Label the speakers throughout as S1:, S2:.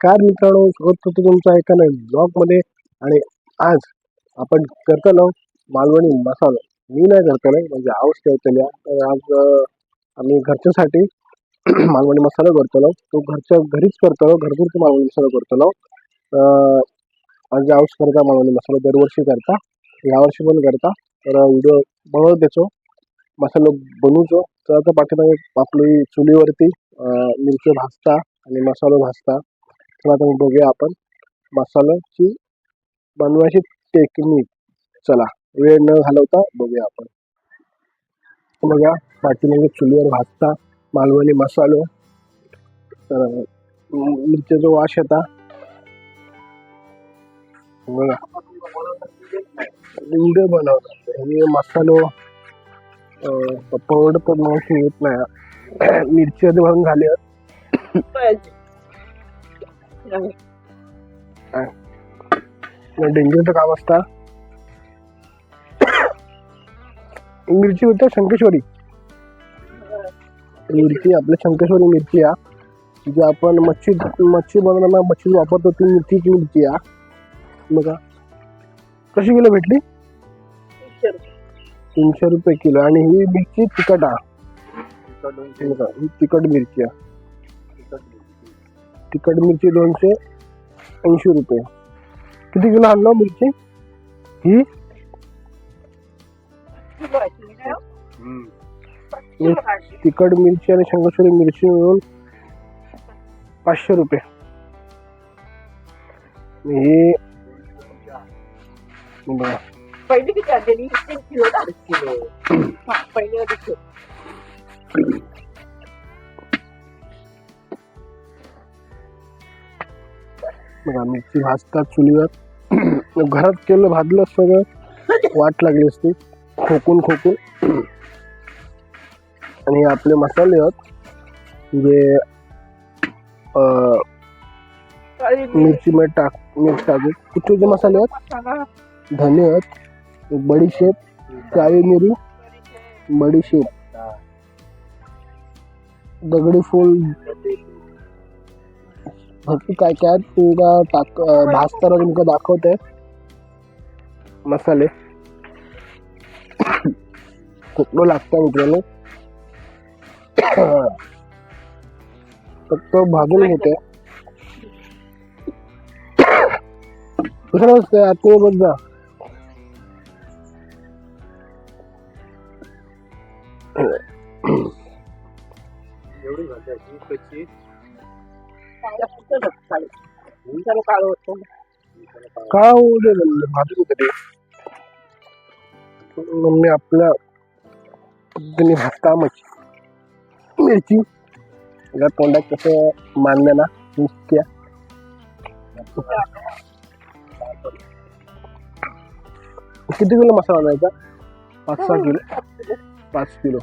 S1: नमस्कार मित्रांनो स्वागत करतो तुमचं एका ब्लॉग आणि आज आपण करतलो मालवणी मसाला. मी नाही करतलो म्हणजे आऊस ठेवतल्या तर आज आम्ही घरच्यासाठी मालवणी मसाला करतलो तो घरच्या घरीच करतलो घरगुती मालवणी मसाला करतलो अं, आज आऊस करता मालवणी मसाला दरवर्षी करता. यावर्षी पण करता. तर व्हिडिओ बनवत द्यायचो मसालो बनवतो तर आता पाठीमागे आपली चुलीवरती मिरची भाजता आणि मसालो भाजता. तर आता बघूया आपण मसाल्याची बनवायची टेक्निक चला वेळ न घालवता बघूया आपण. बघा पाठीमागे चुलीवर भाजता मालवणी मसालो. तर मिरचीचा वाश येता. बघा. व्हिडिओ बनवतात. हे मसालो अं, पण मावशी येत नाही. मिरची आधी भरून झाली. डेंजरचं काम असता. मिरची होत्या शंकेश्वरी. मिरची आपल्या शंकेश्वरी मिरची या जी आपण मच्छी मच्छी बनवताना मच्छी वापरतो ती मिरची मिरची या बघा. कशी किलो भेटली? तीनशे रुपये किलो. आणि ही मिरची तिखट हा ही तिखट मिरची आहे. तिखट मिरची दोनशे ऐंशी रुपये. किती किलो आणलं मिरची? ही तिखट मिरची आणि शंकरश्वरी मिरची मिळून पाचशे रुपये. ही
S2: पहिली किती पहिली मग आम्ही
S1: ती मिरची भाजतात चुलीवर. घरात केलं भाजलं सगळं वाट लागली असती. खोकून खोकून. आणि आपले मसाले आहेत जे मिरची मीठ टाक मीठ टाकू कुठले मसाले आहेत? धने आहेत बडीशेप काळी मिरी बडीशेप दगडी फूल भरपूर काय काय तुला टाक भाजताना तुमका दाखवते. मसाले. कुठलं लागतं मित्रांनो फक्त भाजून घेते. दुसरं असतं आत्ते बघ जा
S2: जरा काळं होतं.
S1: का उद्या भाजून कधी मम्मी आपल्या पद्धतीने भाजता मच्छी मिरची. या तोंडात कसं मानलं ना नुसत्या. किती किलो मसाला आणायचा? पाच सहा किलो. पाच किलो.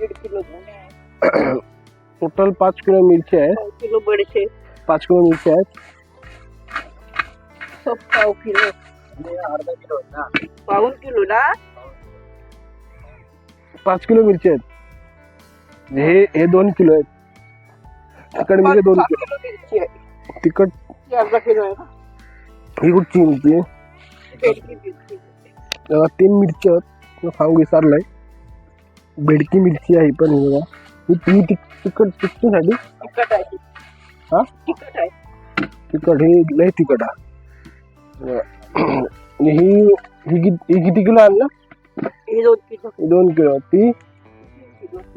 S2: असं किलो दीड किलो धने,
S1: टोटल पाच किलो मिरची
S2: पाव किलो बडीशे
S1: पाच किलो मिरची आहेत
S2: सब पाव किलो.
S1: अर्धा किलो
S2: पाऊन किलो ना?
S1: पाच किलो मिरची आहेत. हे हे दोन किलो आहेत. तिकड मिरची दोन किलो तिकट ही कुठची मिरची तेव्हा तीन मिरची आहेत. सांगू विचारलंय बेडकी मिरची आहे पण ही बघा. ही ती तिक- तिखट तिखटीसाठी
S2: तिखट आहे.
S1: हा?
S2: तिखट आहे.
S1: तिखट ही लय तिखट आहे. ही ही किती ही किती किलो आणलं?
S2: हे दोन किलो.
S1: दोन किलो. ती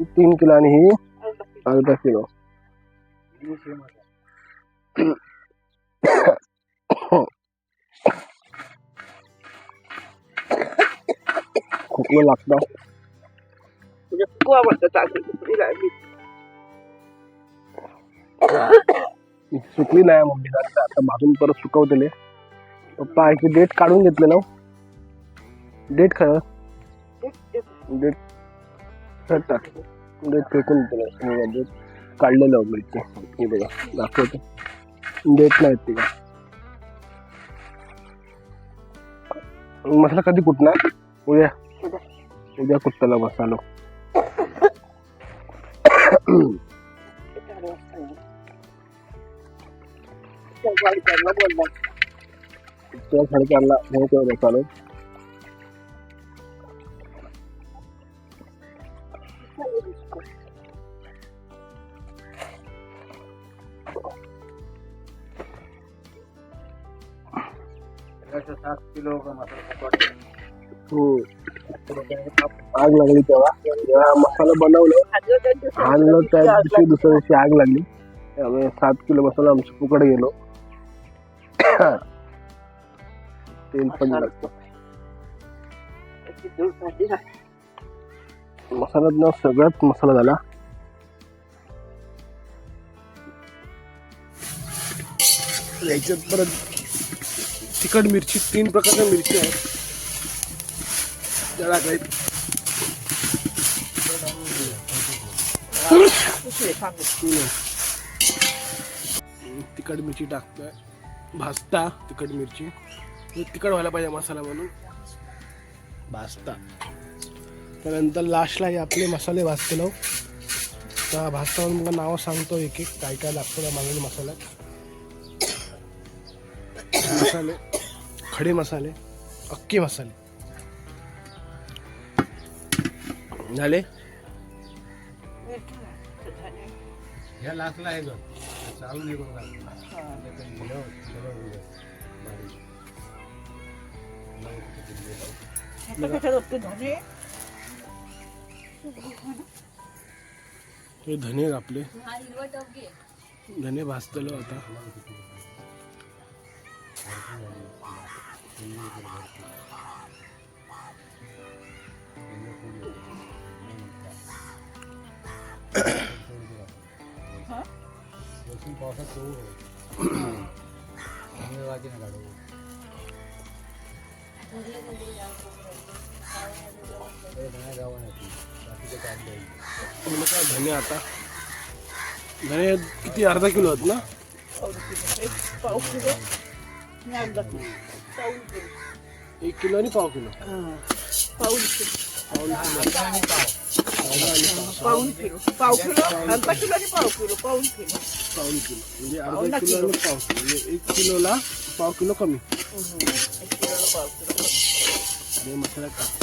S2: तीन किलो
S1: आणि ही
S2: अर्धा किलो.
S1: खोकलं लागतं.
S2: खूप आवडतं चांगली
S1: सुकली नाही मम्मी आता भाजून परत सुकवतेले पप्पा आहे डेट काढून घेतले ना डेट खरं डेट टाक डेट फेकून देते डेट काढलेलं मिरची हे बघा दाखवतो डेट नाही ती का मसाला कधी कुठणार उद्या उद्या कुठताला बसालो
S2: चार वाजता येणार. सव्वा चारला बोलला
S1: तेव्हा साडेचारला हे तेव्हा चालू
S3: सात किलो का मसाला पकवान.
S1: आग लागली तेव्हा. जेव्हा मसाला बनवलं. आणलं त्या दिवशी दुसऱ्या दिवशी आग लागली. त्यामुळे सात किलो मसाला आमची फुकट गेलो. तेल पण लागतं.
S2: त्याची धूळ खाल्ली ना.
S1: मसाल्यात ना सगळ्यात मसाला झाला. याच्यात परत तिखट मिरची तीन प्रकारच्या मिरची आहेत. त्या. तिखट मिरची टाकतोय. भाजता तिखट मिरची. तिखट व्हायला पाहिजे मसाला म्हणून. भाजता त्यानंतर लास्टला हे आपले मसाले भाजते भाजतेलो हो. तर भाजता म्हणून मला नावं सांगतो एक एक काय काय लागतं त्या मागणी मसाल्यात. मसाले. खडे मसाले. अख्खे मसाले. झाले?
S3: ह्या लास्टला आहे गं. चालू नाही करू लागलं. हे
S2: धने
S1: हे आपले धने भाजतलो आता
S3: लसूण पावसात नको. आम्ही वाटी नाही काढू. हे नाही गावं नाही. बाकीचे काढले.
S1: म्हणलं काय धने आता धने किती अर्धा किलो आहेत ना
S2: एक पाव किलो आणि अर्धा किलो पाऊण किलो
S1: एक किलो आणि पाव किलो
S2: हा. पाऊण किलो पाव किलो अर्धा किलो आणि पाव किलो पाऊण किलो
S1: पाऊण किलो म्हणजे अर्धा किलो. आणि पाव किलो म्हणजे एक किलोला पाव किलो कमी
S2: एक किलोला पाव किलो
S1: हे मसाला टाक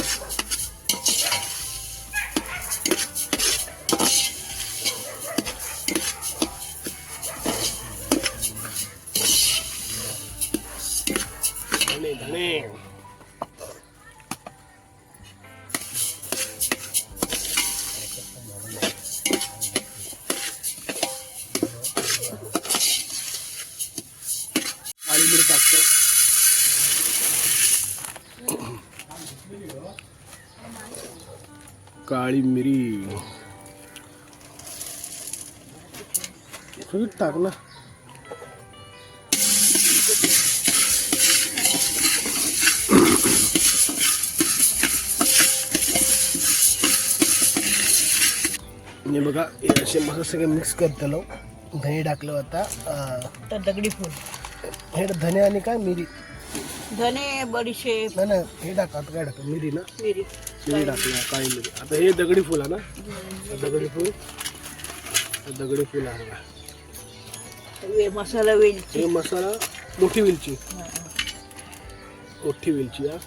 S1: काळी मिरी. सगळी टाक ना. हे बघा असे मसाले सगळे मिक्स करतलो. धने टाकलं आता.
S2: तर दगडी फूल.
S1: हे धने आणि काय? मिरी.
S2: धने बडीशेप.
S1: नाही ना हे टाक आता काय टाक? मिरी ना?
S2: मिरी.
S1: मिरी टाकलं काळी मिरी आता हे दगडी फुल आहे ना? दगडी फुल. दगडी फुल आहे
S2: मसाला वेलची.
S1: हे मसाला मोठी वेलची. मोठी वेलची हा.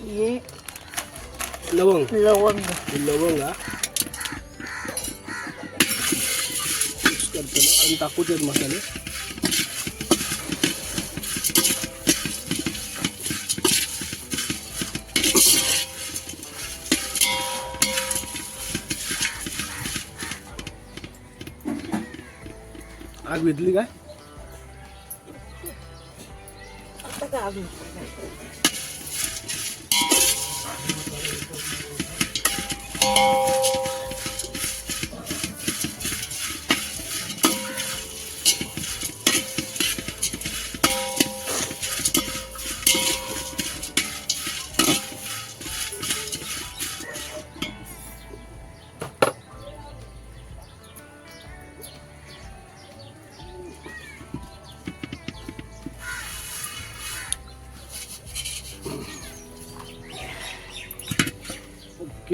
S2: हे
S1: लवंग.
S2: लवंग.
S1: लवंग हा. मिक्स करतो आणि टाकू देत मसाले. आग विधली काय?
S2: आता का अजून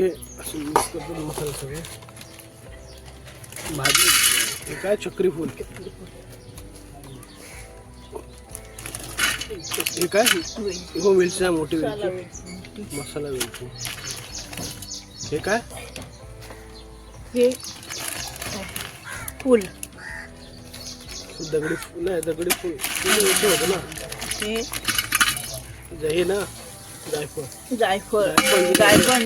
S1: ओके असे मिक्स करतो मसाले सगळे भाजी हे काय चक्री फूल। हे काय हो वेलची आहे, मोठी वेलची मसाला वेलची हे। काय
S2: हे फुल।
S1: दगडी फुल आहे दगडी फुल। होतं ना।
S2: हे
S1: हे ना जायफळ
S2: जायफळ
S1: जायफळ.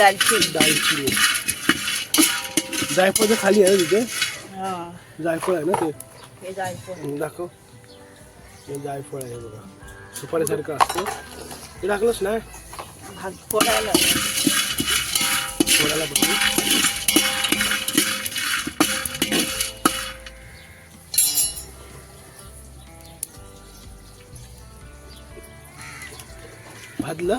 S2: दालचिनी.
S1: दालचिनी. जायफळ खाली आहे ना तिथे?
S2: हा.
S1: जायफळ आहे ना ते?
S2: जायफळ.
S1: दाखव. हे जायफळ आहे बघा. सुपारीसारखं असतं. ते टाकलंच नाही
S2: फोडायला
S1: बघू. भाजलं?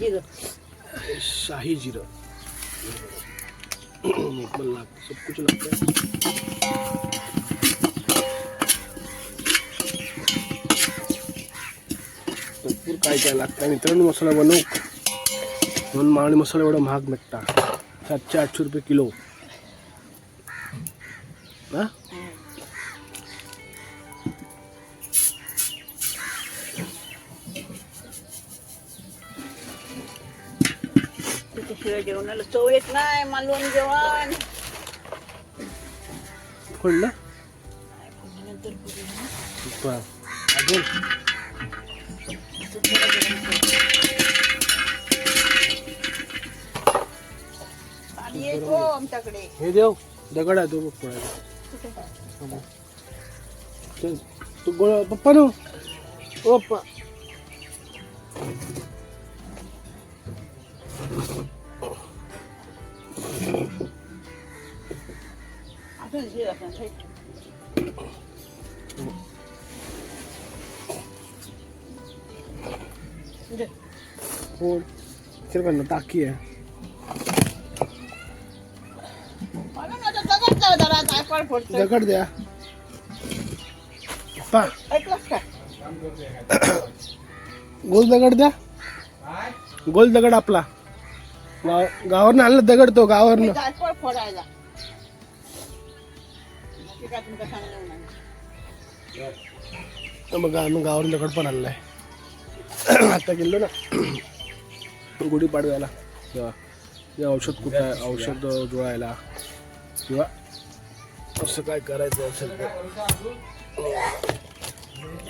S2: जिरं
S1: शाही जिरं पण लागतं सब कुछ लागतं. भरपूर काय काय लागतं. मित्रांनो मसाला बनवू. म्हणून मावळी मसाला एवढा महाग भेटता. सातशे आठशे रुपये किलो. हा?
S2: जेवणाला चव येत नाही मालवण जेवण. नंतर.
S1: बरं. अजून?
S2: पाणी येतो आमच्याकडे.
S1: हे देव दगड आहे तो बघ पळायला चल तू गोळ पप्पा नो ओ
S2: दे.
S1: हो चल का ना टाकी आहे
S2: दगड
S1: द्या गोल दगड द्या गोल दगड आपला गाव गावावरनं आणलं दगड तो गावावरनं
S2: फोडायला बाकी
S1: मग आम्ही गावावरून दगड पण आणलाय आता गेलो ना गुढीपाडव्याला ते औषध कुठं आहे? औषध जोडायला किंवा असं काय करायचं असेल तर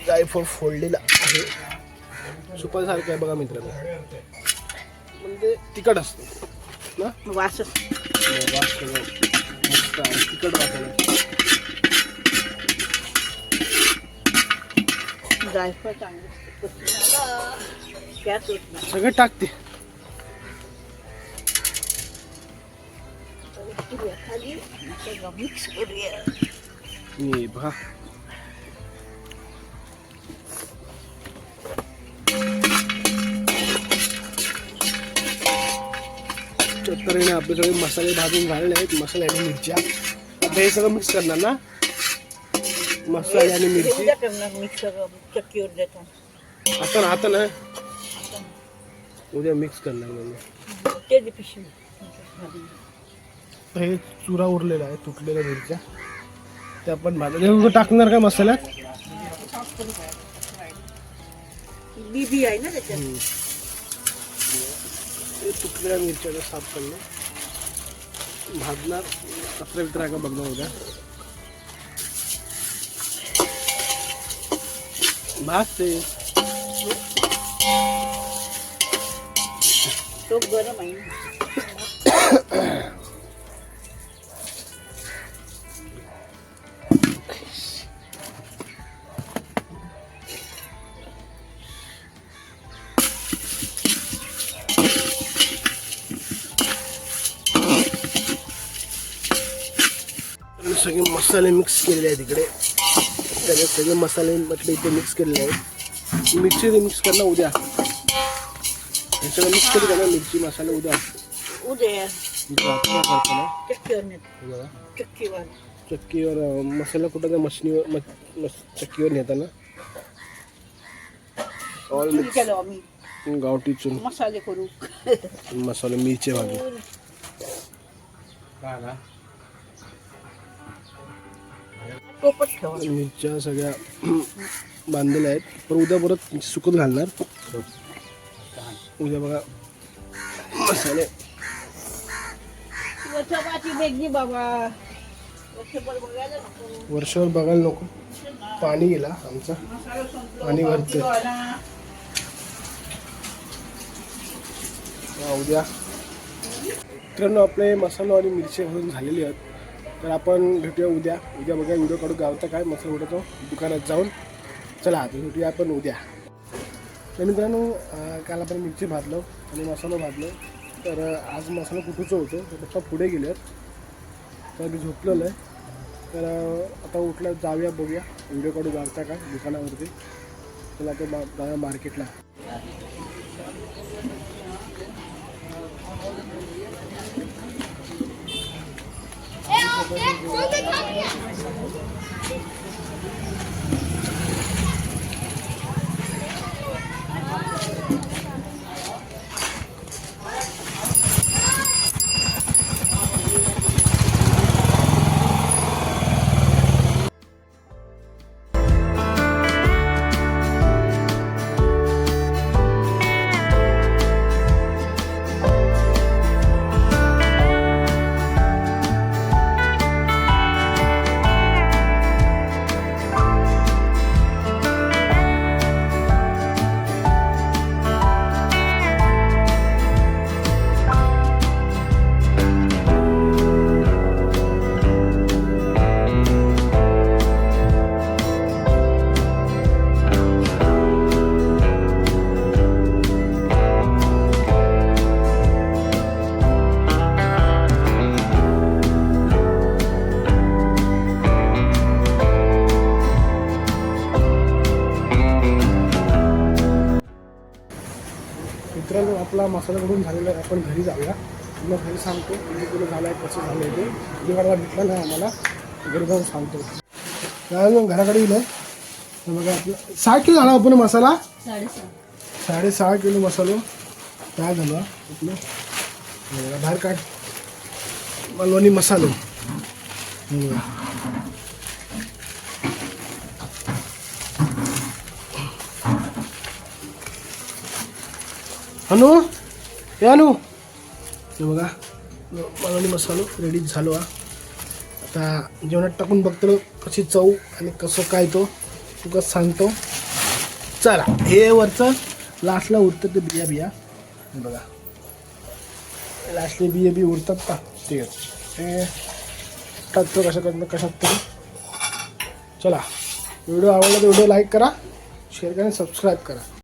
S1: जायफळ फोडलेला आहे. सुपारीसारखं आहे बघा मित्रांनो. म्हणजे तिखट असतं. ना? वास आहे. तिखट वासाला सगळं टाकते.
S2: मिक्स
S1: मसाले भाजून झालेले आहेत. मसाले आणि मिक्स करणार ना? मसाले आणि मिरची.
S2: करणार चक्कीवर देतो
S1: आता ना आता ना. उद्या मिक्स करणार म्हणजे
S2: ते दे पिशवी.
S1: हे चुरा उरलेला आहे तुटलेल्या मिरच्या. त्या पण भाजून टाकणार काय मसाल्यात?
S2: बी बी आहे ना त्याच्यात.
S1: तुटलेल्या मिरच्या साफ करणं. भाजणार. कचरा बिचरा का बघणार उद्या.
S2: Macio. Çok gönüm
S1: ayın. ಸಗಿ ಮಸಾಲೆ ಮಿಕ್ಸ್ ಕೇಳಿದೆ de ಕಡೆ त्याच्यात सगळे मसाले म्हटले इथे मिक्स केलेले आहेत. मिरची मिक्स करणं उद्या. हे सगळं मिक्स करू का ना मिरची मसाला उद्या?
S2: उद्या. चक्कीवर
S1: हे
S2: चक्कीवर.
S1: चक्कीवर अं, मसाला कुठं मशनीवर चक्कीवर नेताना ऑल
S2: आम्ही.
S1: गावठी चून
S2: मसाले करू.
S1: मसाला मिरची भाजी.
S2: टोपट ठेवा.
S1: मिरच्या सगळ्या बांधलेल्या आहेत. पण उद्या परत सुकत घालणार. उद्या बघा. मसाले.
S2: बाबा. वर्षभर बघायला नको.
S1: वर्षभर बघायला नको. पाणी गेला आमचं.
S2: आला.
S1: हा, उद्या. मित्रांनो आपले मसाला आणि मिरची घालून झालेली आहेत. तर आपण भेटूया उद्या. उद्या बघा व्हिडिओ काढू गावता काय मसाला उठतो दुकानात जाऊन. चला आता भेटूया आपण उद्या. तर मित्रांनो काल आपण मिरची भाजलो आणि मसाला भाजलो. तर आज मसाला कुठूचं होतो तर पप्पा पुढे गेले तर मी झोपलेलं आहे. तर आता उठलं जाऊया बघूया. व्हिडिओ काढू गावता काय दुकानावरती. चला आता मा- जाऊया मार्केटला मित्रांनो आपला मसाला करून झालेला आहे. आपण घरी जाऊया. मग घरी सांगतो म्हणजे तुला झालं आहे कसं झालं आहे ते. तुझ्या भेटला नाही आम्हाला. घरी जाऊन सांगतो. त्यानंतर घराकडे येईल तर बघा आपलं सहा किलो झाला आपण मसाला? साडेसहा किलो मसालो. काय झालं? आपलं बाहेर काढ. मालवणी मसालो. हॅलो हे अनु हे बघा. मालवणी मसालो रेडी झालो हा. आता जेवणात टाकून बघतो कशी चव आणि कसं काय तो. तुका सांगतो. चला हे वरचं लास्टला उरतं ते बिया बिया. बघा. लास्टले बिया बी उरतात का ते हे. टाकतो कशाकडनं कशात तरी. चला व्हिडिओ आवडला तर व्हिडिओ लाईक करा शेअर करा सबस्क्राईब करा.